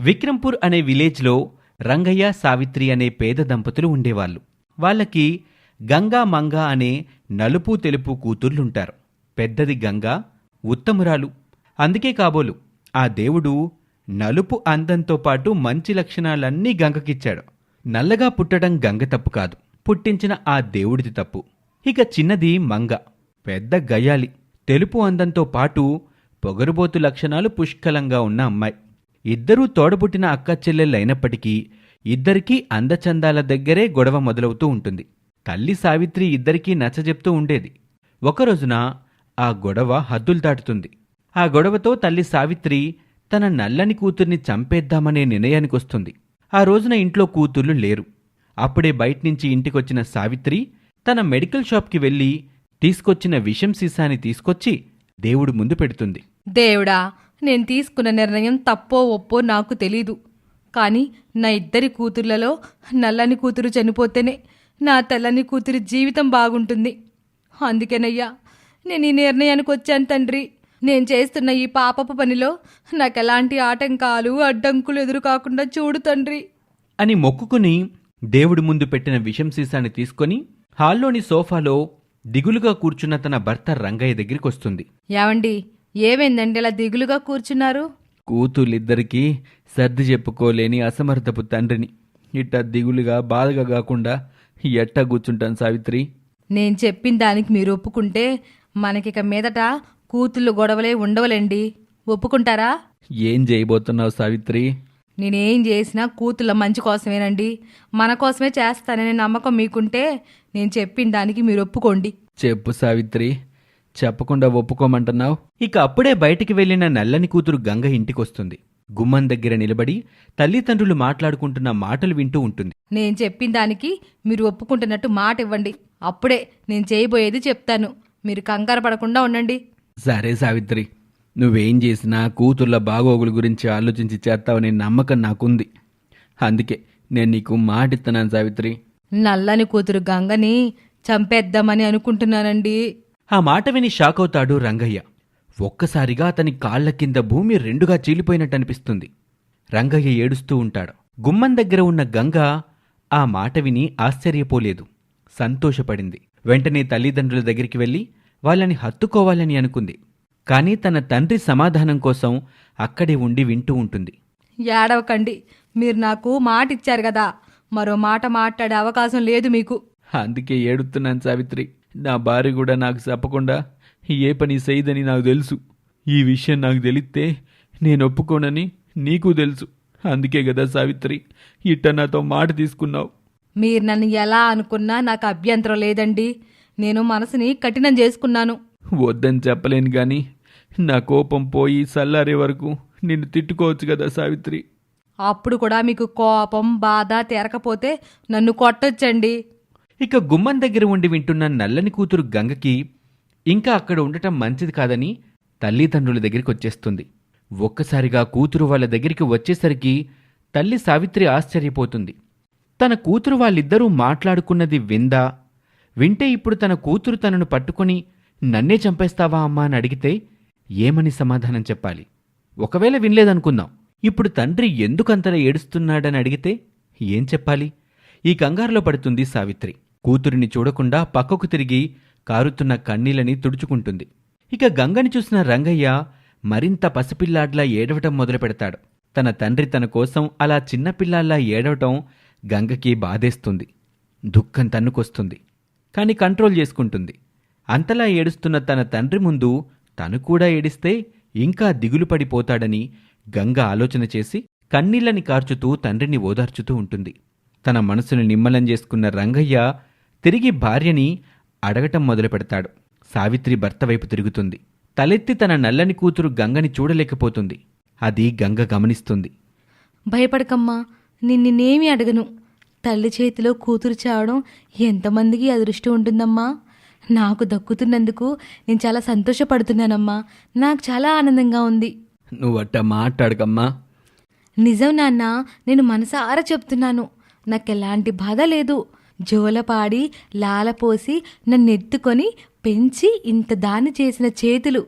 విక్రంపూర్ అనే విలేజ్లో రంగయ్య సావిత్రి అనే పేద దంపతులు ఉండేవాళ్ళు. వాళ్ళకి గంగా మంగ అనే నలుపు తెలుపు కూతుర్లుంటారు. పెద్దది గంగా ఉత్తమురాలు. అందుకే కాబోలు ఆ దేవుడు నలుపు అందంతో పాటు మంచి లక్షణాలన్నీ గంగకిచ్చాడు. నల్లగా పుట్టడం గంగ తప్పు కాదు. పుట్టించిన ఆ దేవుడిది తప్పు. ఇక చిన్నది మంగ. పెద్ద గయాలి. తెలుపు అందంతో పాటు పొగరుబోతు లక్షణాలు పుష్కలంగా ఉన్న అమ్మాయి. ఇద్దరూ తోడబుట్టిన అక్క చెల్లెళ్ళైనప్పటికీ ఇద్దరికీ అందచందాల దగ్గరే గొడవ మొదలవుతూ ఉంటుంది. తల్లి సావిత్రి ఇద్దరికీ నచ్చజెప్తూ ఉండేది. ఒకరోజున ఆ గొడవ హద్దులు దాటుతుంది. ఆ గొడవతో తల్లి సావిత్రి తన నల్లని కూతుర్ని చంపేద్దామనే నిర్ణయానికొస్తుంది ఆ రోజున ఇంట్లో కూతుర్లు లేరు. అప్పుడే బయట్నుంచి ఇంటికొచ్చిన సావిత్రి తన మెడికల్ షాప్కి వెళ్ళి తీసుకొచ్చిన విషం సీసాని తీసుకొచ్చి దేవుడు ముందు పెడుతుంది. దేవుడా నేను తీసుకున్న నిర్ణయం తప్పో ఒప్పో నాకు తెలీదు. కానీ నా ఇద్దరి కూతుర్లలో నల్లని కూతురు చనిపోతేనే నా తెల్లని కూతురి జీవితం బాగుంటుంది. అందుకేనయ్యా నేను ఈ నిర్ణయానికి వచ్చాను తండ్రి. నేను చేస్తున్న ఈ పాపపు పనిలో నాకు ఎలాంటి ఆటంకాలు అడ్డంకులు ఎదురు కాకుండా చూడు తండ్రి. అని మొక్కుకుని దేవుడి ముందు పెట్టిన విషం సీసాని తీసుకొని హాల్లోని సోఫాలో దిగులుగా కూర్చున్న తన భర్త రంగయ్య దగ్గరికి వస్తుంది. ఏవండి ఏమైందండి ఇలా దిగులుగా కూర్చున్నారు? కూతుళ్ళిద్దరికీ సర్ది చెప్పుకోలేని అసమర్థపు తండ్రిని. ఇట్ట దిగులుగా బాధగా కాకుండా ఎట్టా కూర్చుంటాను సావిత్రి? నేను చెప్పిన దానికి మీరు ఒప్పుకుంటే మనకిక మీదట కూతుళ్ళు గొడవలే ఉండవలేండి. ఒప్పుకుంటారా? ఏం చేయబోతున్నావు సావిత్రి? నేనేం చేసినా కూతుళ్ళ మంచి కోసమేనండి. మన కోసమే చేస్తాననే నమ్మకం మీకుంటే నేను చెప్పిన దానికి మీరు ఒప్పుకోండి. చెప్పు సావిత్రి. చెప్పకుండా ఒప్పుకోమంటున్నావు? ఇక అప్పుడే బయటికి వెళ్ళిన నల్లని కూతురు గంగ ఇంటికొస్తుంది. గుమ్మం దగ్గర నిలబడి తల్లిదండ్రులు మాట్లాడుకుంటున్న మాటలు వింటూ ఉంటుంది. నేను చెప్పిన దానికి మీరు ఒప్పుకుంటున్నట్టు మాట ఇవ్వండి. అప్పుడే నేను చేయబోయేది చెప్తాను. మీరు కంగారు పడకుండా ఉండండి. సరే సావిత్రి నువ్వేం చేసినా కూతుర్ల బాగోగుల గురించి ఆలోచించి చేస్తావనే నమ్మకం నాకుంది. అందుకే నేను నీకు మాటిస్తున్నాను సావిత్రి. నల్లని కూతురు గంగని చంపేద్దామని అనుకుంటున్నానండి. ఆ మాట విని షాక్ అవుతాడు రంగయ్య. ఒక్కసారిగా అతని కాళ్ళ కింద భూమి రెండుగా చీలిపోయినట్టు అనిపిస్తుంది రంగయ్య ఏడుస్తూ ఉంటాడు. గుమ్మం దగ్గర ఉన్న గంగ ఆ మాట విని ఆశ్చర్యపోలేదు. సంతోషపడింది. వెంటనే తల్లిదండ్రుల దగ్గరికి వెళ్ళి వాళ్ళని హత్తుకోవాలని అనుకుంది. కానీ తన తండ్రి సమాధానం కోసం అక్కడే ఉండి వింటూ ఉంటుంది. ఏడవకండి. మీరు నాకు మాట ఇచ్చారు కదా మరో మాట మాట్లాడే అవకాశం లేదు మీకు. అందుకే ఏడుతున్నాను సావిత్రి. నా భార్య కూడా నాకు చెప్పకుండా ఏ పని చేయదని నాకు తెలుసు. ఈ విషయం నాకు తెలిస్తే నేను ఒప్పుకోనని నీకు తెలుసు. అందుకే కదా సావిత్రి ఇట్ట నాతో మాట తీసుకున్నావు. మీరు నన్ను ఎలా అనుకున్నా నాకు అభ్యంతరం లేదండి. నేను మనసుని కఠినం చేసుకున్నాను. వద్దని చెప్పలేను గాని నా కోపం పోయి చల్లారే వరకు నిన్ను తిట్టుకోవచ్చు కదా సావిత్రి. అప్పుడు కూడా మీకు కోపం బాధ తెరకపోతే నన్ను కొట్టొచ్చండి. ఇక గుమ్మం దగ్గర ఉండి వింటున్న నల్లని కూతురు గంగకి ఇంకా అక్కడ ఉండటం మంచిది కాదని తల్లిదండ్రుల దగ్గరికి వచ్చేస్తుంది. ఒక్కసారిగా కూతురు వాళ్ళ దగ్గరికి వచ్చేసరికి తల్లి సావిత్రి ఆశ్చర్యపోతుంది. తన కూతురు వాళ్ళిద్దరూ మాట్లాడుకున్నది విందా? వింటే ఇప్పుడు తన కూతురు తనను పట్టుకొని నన్నే చంపేస్తావా అమ్మా అని అడిగితే ఏమని సమాధానం చెప్పాలి? ఒకవేళ వినలేదనుకుందాం. ఇప్పుడు తండ్రి ఎందుకంతలా ఏడుస్తున్నాడని అడిగితే ఏం చెప్పాలి? ఈ కంగారులో పడుతుంది సావిత్రి. కూతురిని చూడకుండా పక్కకు తిరిగి కారుతున్న కన్నీళ్ళని తుడుచుకుంటుంది. ఇక గంగని చూసిన రంగయ్య మరింత పసిపిల్లాడ్లా ఏడవటం మొదలు పెడతాడు. తన తండ్రి తన కోసం అలా చిన్నపిల్లాల్లా ఏడవటం గంగకి బాధేస్తుంది. దుఃఖం తన్నుకొస్తుంది. కాని కంట్రోల్ చేసుకుంటుంది. అంతలా ఏడుస్తున్న తన తండ్రి ముందు తను కూడా ఏడిస్తే ఇంకా దిగులు పడిపోతాడని గంగ ఆలోచన చేసి కన్నీళ్ళని కార్చుతూ తండ్రిని ఓదార్చుతూ ఉంటుంది. తన మనసును నిమ్మలం చేసుకున్న రంగయ్య తిరిగి భార్యని అడగటం మొదలు పెడతాడు. సావిత్రి భర్త వైపు తిరుగుతుంది. తలెత్తి తన నల్లని కూతురు గంగని చూడలేకపోతుంది. అది గంగ గమనిస్తుంది. భయపడకమ్మా నిన్నేమీ అడగను. తల్లి చేతిలో కూతురు చావడం ఎంతమందికి అదృష్టం ఉంటుందమ్మా. నాకు దక్కుతున్నందుకు నేను చాలా సంతోషపడుతున్నానమ్మా. నాకు చాలా ఆనందంగా ఉంది. నువ్వట్ట మాట్లాడకమ్మా. నిజం నాన్న నేను మనసారా చెప్తున్నాను. నాకెలాంటి బాధ లేదు. జోలపాడి లాలపోసి నన్ను ఎత్తుకొని పెంచి ఇంత దాని చేసిన చేతులు.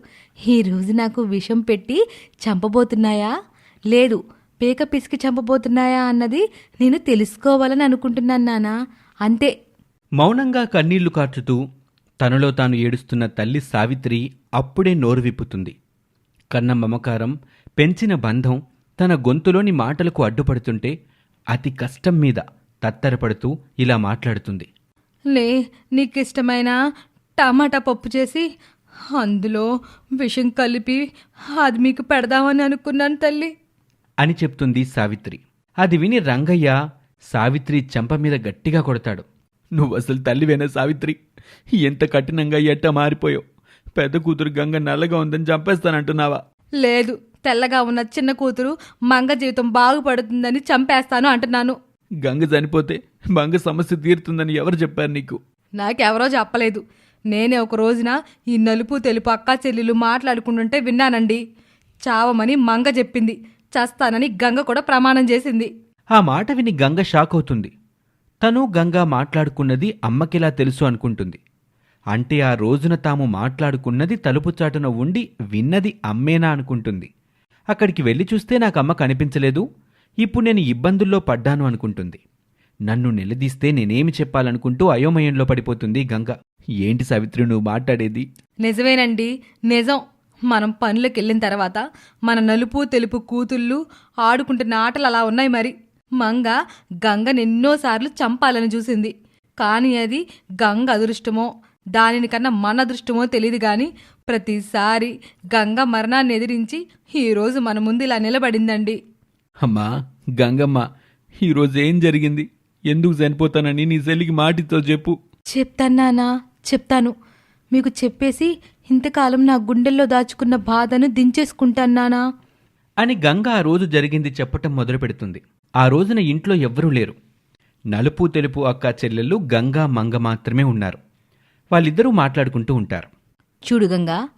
ఈరోజు నాకు విషం పెట్టి చంపబోతున్నాయా? లేదు పేక పిసికి చంపబోతున్నాయా అన్నది నేను తెలుసుకోవాలని అనుకుంటున్నాను నానా. అంతే. మౌనంగా కన్నీళ్ళు కార్చుతూ తనలో తాను ఏడుస్తున్న తల్లి సావిత్రి అప్పుడే నోరు విప్పుతుంది. కన్న మమకారం పెంచిన బంధం తన గొంతులోని మాటలకు అడ్డుపడుతుంటే అతి కష్టం మీద తత్తరపడుతూ ఇలా మాట్లాడుతుంది. లే నీకిష్టమైన టమాటా పప్పు చేసి అందులో విషం కలిపి అది మీకు పెడదామని అనుకున్నాను తల్లి. అని చెప్తుంది సావిత్రి. అది విని రంగయ్య సావిత్రి చెంప మీద గట్టిగా కొడతాడు. నువ్వు అసలు తల్లివేనా సావిత్రి? ఎంత కఠినంగా ఎట్ట మారిపోయావు. పెద్ద కూతురు గంగ నల్లగా ఉందని చంపేస్తానంటున్నావా? లేదు తెల్లగా ఉన్న చిన్న కూతురు మంగ జీవితం బాగుపడుతుందని చంపేస్తాను అంటున్నాను. గంగ చనిపోతే మంగ సమస్య తీరుతుందని ఎవరు చెప్పారు నీకు? నాకెవరో చెప్పలేదు. నేనే ఒక రోజున ఈ నలుపు తెలుపు అక్కా చెల్లెలు మాట్లాడుకుంటుంటే విన్నానండి. చావమని మంగ చెప్పింది. చస్తానని గంగ కూడా ప్రమాణం చేసింది. ఆ మాట విని గంగ షాక్ అవుతుంది. తను గంగ మాట్లాడుకున్నది అమ్మకిలా తెలుసు అనుకుంటుంది. అంటే ఆ రోజున తాము మాట్లాడుకున్నది తలుపు చాటున ఉండి విన్నది అమ్మేనా అనుకుంటుంది. అక్కడికి వెళ్ళి చూస్తే నాకు అమ్మ కనిపించలేదు. ఇప్పుడు నేను ఇబ్బందుల్లో పడ్డాను అనుకుంటుంది. నన్ను నిలదీస్తే నేనేమి చెప్పాలనుకుంటూ అయోమయంలో పడిపోతుంది గంగ. ఏంటి సావిత్రి నువ్వు మాట్లాడేది? నిజమేనండి. నిజం. మనం పనులకు వెళ్ళిన తర్వాత మన నలుపు తెలుపు కూతుళ్ళు ఆడుకుంటున్న ఆటలు అలా ఉన్నాయి మరి. మంగ గంగని ఎన్నోసార్లు చంపాలని చూసింది. కానీ అది గంగ అదృష్టమో దానిని కన్నా మన అదృష్టమో తెలియదు కానీ ప్రతిసారి గంగ మరణాన్ని ఎదిరించి ఈరోజు మన ముందు ఇలా నిలబడిందండి. అమ్మా గంగమ్మ ఈరోజు ఏం జరిగింది? ఎందుకు చనిపోతానని నీ చెల్లికి మాటితో చెప్పు. చెప్తానా చెప్తాను. మీకు చెప్పేసి ఇంతకాలం నా గుండెల్లో దాచుకున్న బాధను దించేసుకుంటానానా అని గంగ ఆ రోజు జరిగింది చెప్పటం మొదలు పెడుతుంది ఆ రోజున ఇంట్లో ఎవ్వరూ లేరు. నలుపు తెలుపు అక్క చెల్లెళ్ళు గంగా మంగ మాత్రమే ఉన్నారు. వాళ్ళిద్దరూ మాట్లాడుకుంటూ ఉంటారు. చూడు గంగా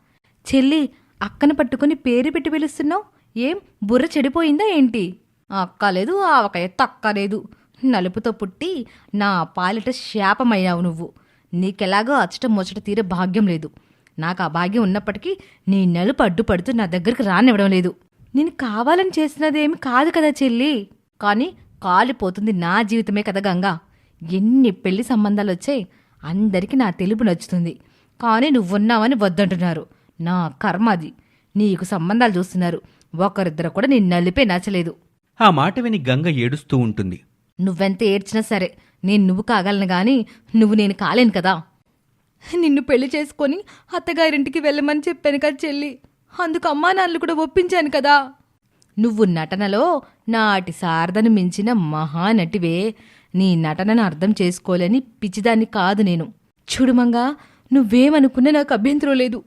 చెల్లి అక్కను పట్టుకుని పేరు పెట్టి పిలుస్తున్నావు? ఏం? బుర్ర చెడిపోయిందా ఏంటి? అక్కలేదు ఆవకాయ తక్కలేదు. నలుపుతో పుట్టి నా పాలిట శాపమయ్యావు నువ్వు. నీకెలాగో అచ్చట ముచ్చట తీరే భాగ్యం లేదు. నాకు ఆ భాగ్యం ఉన్నప్పటికీ నీ నలుపు అడ్డుపడుతూ నా దగ్గరికి రానివ్వడం లేదు. నేను కావాలని చేసినదేమి కాదు కదా చెల్లి. కానీ కాలిపోతుంది నా జీవితమే కదా గంగా. ఎన్ని పెళ్ళి సంబంధాలు వచ్చాయి అందరికీ నా తెలుపు నచ్చుతుంది. కానీ నువ్వున్నావని వద్దంటున్నారు. నా కర్మ అది. నీకు సంబంధాలు చూస్తున్నారు. ఒకరిద్దరు కూడా నేను నలిపే నచ్చలేదు. ఆ మాట విని గంగ ఏడుస్తూ ఉంటుంది. నువ్వెంత ఏడ్చినా సరే నేను నువ్వు కాగలను గాని నువ్వు నేను కాలేను కదా. నిన్ను పెళ్ళి చేసుకొని అత్తగారింటికి వెళ్ళమని చెప్పాను కదా చెల్లి. అందుకు అమ్మా నాన్నలు కూడా ఒప్పించాను కదా. నువ్వు నటనలో నాటి శారదను మించిన మహానటివే. నీ నటనను అర్థం చేసుకోలేని పిచ్చిదాన్ని కాదు నేను. చూడుమంగా నువ్వేమనుకున్నా నాకు అభ్యంతరం లేదు.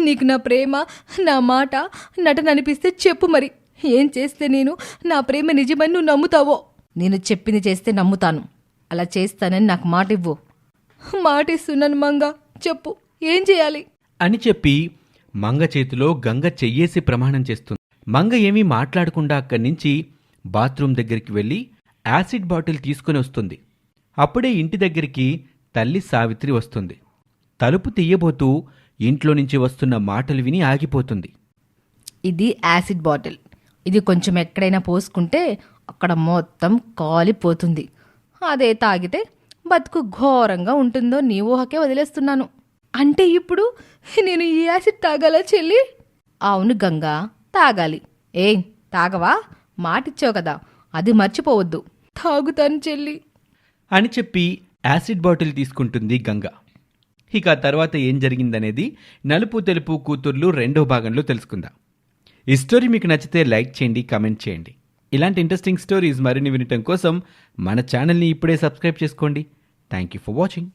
నీకు నా ప్రేమ నా మాట నటన అనిపిస్తే చెప్పు మరి. ఏం చేస్తే నేను నా ప్రేమ నిజమని నువ్వు నమ్ముతావో? నేను చెప్పింది చేస్తే నమ్ముతాను. అలా చేస్తానని నాకు మాట ఇవ్వు మాట ఇస్తున్నాను మంగ. చెప్పు ఏం చేయాలి? అని చెప్పి మంగ చేతిలో గంగ చెయ్యేసి ప్రమాణం చేస్తుంది. మంగ ఏమీ మాట్లాడకుండా అక్కడి నుంచి బాత్రూమ్ దగ్గరికి వెళ్ళి యాసిడ్ బాటిల్ తీసుకుని వస్తుంది. అప్పుడే ఇంటి దగ్గరికి తల్లి సావిత్రి వస్తుంది. తలుపు తీయబోతూ ఇంట్లో నుంచి వస్తున్న మాటలు విని ఆగిపోతుంది. ఇది యాసిడ్ బాటిల్. ఇది కొంచెం ఎక్కడైనా పోసుకుంటే అక్కడ మొత్తం కాలిపోతుంది. అదే తాగితే బతుకు ఘోరంగా ఉంటుందో నీ ఊహకే వదిలేస్తున్నాను. అంటే ఇప్పుడు నేను ఈ యాసిడ్ తాగాలా చెల్లి? అవును గంగా తాగాలి. ఏం తాగవా? మాటిచ్చావు కదా అది మర్చిపోవద్దు. తాగుతాను చెల్లి. అని చెప్పి యాసిడ్ బాటిల్ తీసుకుంటుంది గంగ. ఇక ఆ తర్వాత ఏం జరిగిందనేది నలుపు తెలుపు కూతుర్లు రెండో భాగంలో తెలుసుకుందాం. ఈ స్టోరీ మీకు నచ్చితే లైక్ చేయండి కామెంట్ చేయండి. ఇలాంటి ఇంట్రెస్టింగ్ స్టోరీస్ మరిన్ని వినటం కోసం మన ఛానల్ని ఇప్పుడే సబ్స్క్రైబ్ చేసుకోండి. Thank you for watching